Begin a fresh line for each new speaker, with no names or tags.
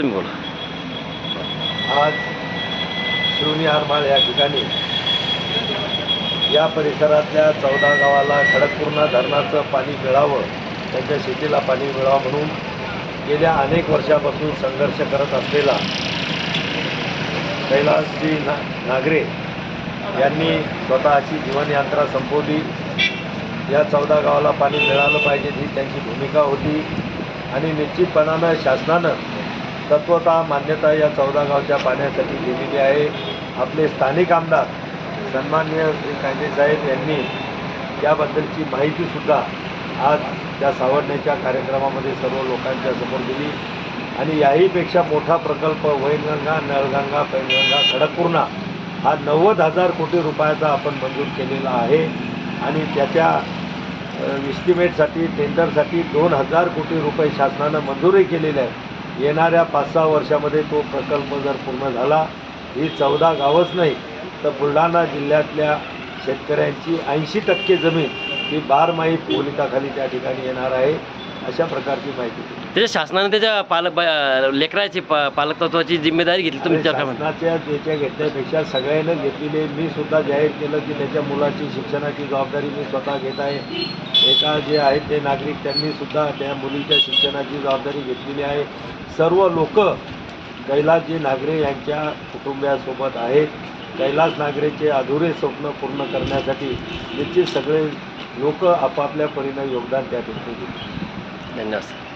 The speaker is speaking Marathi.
बोला.
आज शिवनी हरमाळ या ठिकाणी या परिसरातल्या चौदा गावाला खडकपूर्णा धरणाचं पाणी मिळावं त्यांच्या शेतीला पाणी मिळावं म्हणून गेल्या अनेक वर्षापासून संघर्ष करत असलेला कैलासजी ना नागरे यांनी स्वतःची जीवनयात्रा संपवली. या चौदा गावाला पाणी मिळालं पाहिजे ही त्यांची भूमिका होती आणि निश्चितपणानं शासनानं तत्वता मान्यता या चौदा गावच्या पाण्यासाठी दिलेली आहे. आपले स्थानिक आमदार सन्मान्य श्री कांदेसाहेब यांनी याबद्दलची माहितीसुद्धा आज त्या सावडण्याच्या कार्यक्रमामध्ये सर्व लोकांच्या समोर दिली. आणि याहीपेक्षा मोठा प्रकल्प वैनगंगा नळगंगा पैनगंगा खडकपूर्णा हा नव्वद हजार कोटी रुपयाचा आपण मंजूर केलेला आहे. आणि त्याच्या इस्टिमेटसाठी टेंडरसाठी दोन हजार कोटी रुपये शासनानं मंजूरही केलेले आहे येणाऱ्या पाच सहा वर्षामध्ये तो प्रकल्प जर पूर्ण झाला ही चौदा गावच नाही तर बुलढाणा जिल्ह्यातल्या शेतकऱ्यांची ऐंशी टक्के जमीन ही बारमाही पोलिताखाली त्या ठिकाणी येणार आहे. अशा प्रकारची माहिती दिली.
त्याच्या शासनाने त्याच्या पालक बा- लेकराची पा- पालकत्वाची जिम्मेदारी घेतली तुम्ही
शासनाच्या त्याच्या घेतल्यापेक्षा सगळ्यांना घेतलेली आहे. मी सुद्धा जाहीर केलं की त्याच्या मुलाची शिक्षणाची जबाबदारी मी स्वतः घेत आहे एका जे आहेत ते नागरिक त्यांनी सुद्धा त्या मुलीच्या शिक्षणाची जबाबदारी घेतलेली आहे सर्व लोक कैलासजी नागरे यांच्या कुटुंबियासोबत आहेत कैलास नागरेचे अधुरे स्वप्न पूर्ण करण्यासाठी निश्चित सगळे लोक आपापल्या परीनं योगदान त्या ठिकाणी देतील
धन्यवाद